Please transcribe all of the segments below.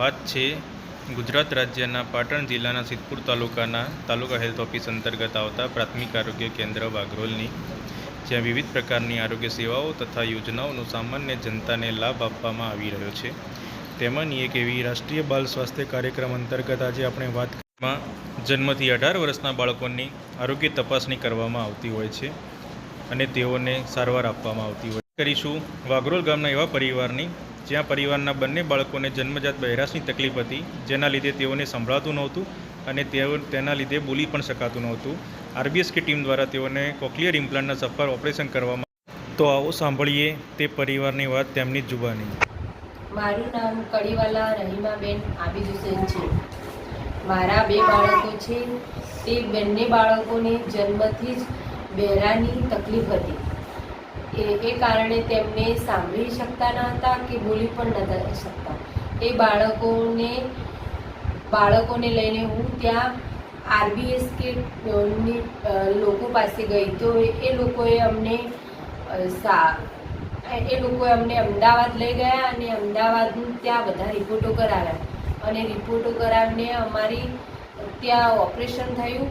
વાત છે, ગુજરાત રાજ્યના પાટણ જિલ્લાના સિદ્ધપુર તાલુકાના તાલુકા હેલ્થ ઓફિસ અંતર્ગત આવતા પ્રાથમિક આરોગ્ય કેન્દ્ર વાઘરોલની, જ્યાં વિવિધ પ્રકારની આરોગ્ય સેવાઓ તથા યોજનાઓનો સામાન્ય જનતાને લાભ આપવામાં આવી રહ્યો છે. તેમાંની એક એવી રાષ્ટ્રીય બાલ સ્વાસ્થ્ય કાર્યક્રમ અંતર્ગત આજે આપણે વાતમાં જન્મથી અઢાર વર્ષના બાળકોની આરોગ્ય તપાસણી કરવામાં આવતી હોય છે અને તેઓને સારવાર આપવામાં આવતી હોય કરીશું વાઘરોલ ગામના એવા પરિવારની જ્યાં પરિવારના બંને બાળકોને જન્મજાત બહેરાશની તકલીફ હતી, જેના લીધે તેઓને સંભળાતું નહોતું અને તેઓ તેના લીધે બોલી પણ શકાતું નહોતું. આરબીએસ કે ટીમ દ્વારા તેઓને કોક્લિયર ઇમ્પ્લાન્ટના સફળ ઓપરેશન કરવામાં તો આવો સાંભળીએ તે પરિવારની વાત તેમની જુબાની. મારું નામ કડીવાલા રહીમાબેન આબિદ હુસેન છે. મારા બે બાળકો છે. તે બંને બાળકોને જન્મથી જ બહેરાની તકલીફ હતી. એ એ કારણે તેમને સાંભળી શકતા ન હતા કે બોલી પણ નતા શકતા. એ બાળકોને બાળકોને લઈને હું ત્યાં આરબીએસ કે લોકો પાસે ગઈ તો એ લોકોએ અમને સા, એ લોકોએ અમને અમદાવાદ લઈ ગયા અને અમદાવાદ ત્યાં બધા રિપોર્ટો કરાવ્યા. અને રિપોર્ટો કરાવીને અમારી, ત્યાં ઓપરેશન થયું.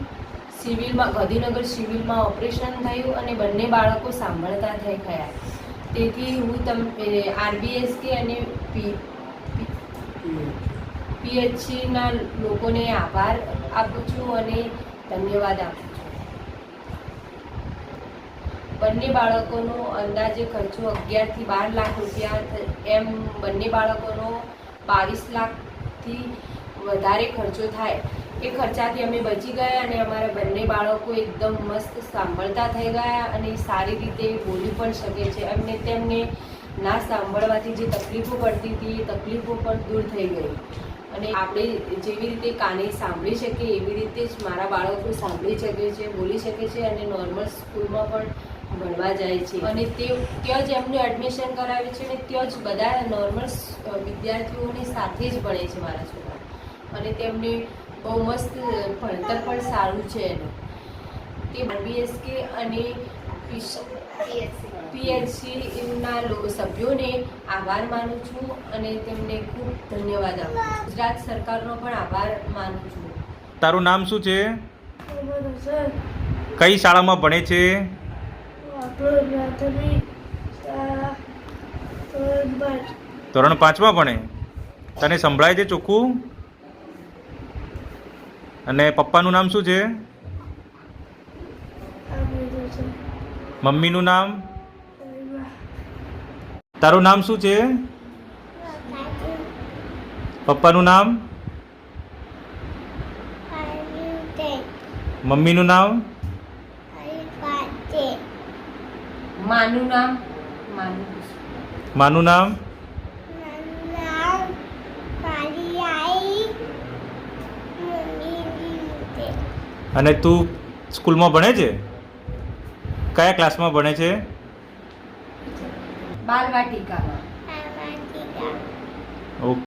સિવિલમાં, ગાંધીનગર સિવિલમાં ઓપરેશન થયું અને બંને બાળકો સાંભળતા થઈ ગયા તેથી હું તમ આરબીએસકે અને પી પીએચસીના લોકોને આભાર આપું છું અને ધન્યવાદ આપું છું. બંને બાળકોનો અંદાજે ખર્ચો અગિયારથી બાર લાખ રૂપિયા એમ બંને બાળકોનો બાવીસ લાખથી વધારે ખર્ચો થાય એ ખર્ચાથી અમે બચી ગયા અને અમારા બંને બાળકો એકદમ મસ્ત સાંભળતા થઈ ગયા અને સારી રીતે બોલી પણ શકે છે. એમને તેમને ના સાંભળવાથી જે તકલીફો પડતી હતી એ તકલીફો પણ દૂર થઈ ગઈ. અને આપણે જેવી રીતે કાને સાંભળી શકીએ એવી રીતે જ મારા બાળકો સાંભળી શકે છે, બોલી શકે છે અને નોર્મલ સ્કૂલમાં પણ ભણવા જાય છે. અને તે ત્યાં જ એમનું એડમિશન કરાવે છે અને ત્યાં જ બધા નોર્મલ વિદ્યાર્થીઓની સાથે જ ભણે છે મારા છોકરા. અને તેમને બહુ મસ્ત ભણતર પણ સારું છે એનું. તે બીએસકે અને પીએચસી ના સભ્યોને આભાર માનું છું અને તેમને ખૂબ ધન્યવાદ આપું છું. ગુજરાત સરકારનો પણ આભાર માનું છું. તારું નામ શું છે? કઈ શાળામાં ભણે છે? વાપરો પ્રાથમિક શાળા ધોરણ પાંચ. ધોરણ પાંચમાં ભણે? તને સંભળાય છે ચોખ્ખું? અને પપ્પાનું નામ શું છે? મમ્મીનું નામ? તારું નામ શું છે? પપ્પાનું નામ? મમ્મીનું નામ? માનું નામ? માનું. માનું નામ? અને તું સ્કૂલમાં ભણે છે? કયા ક્લાસમાં ભણે છે? બાલવાટિકામાં. ઓકે.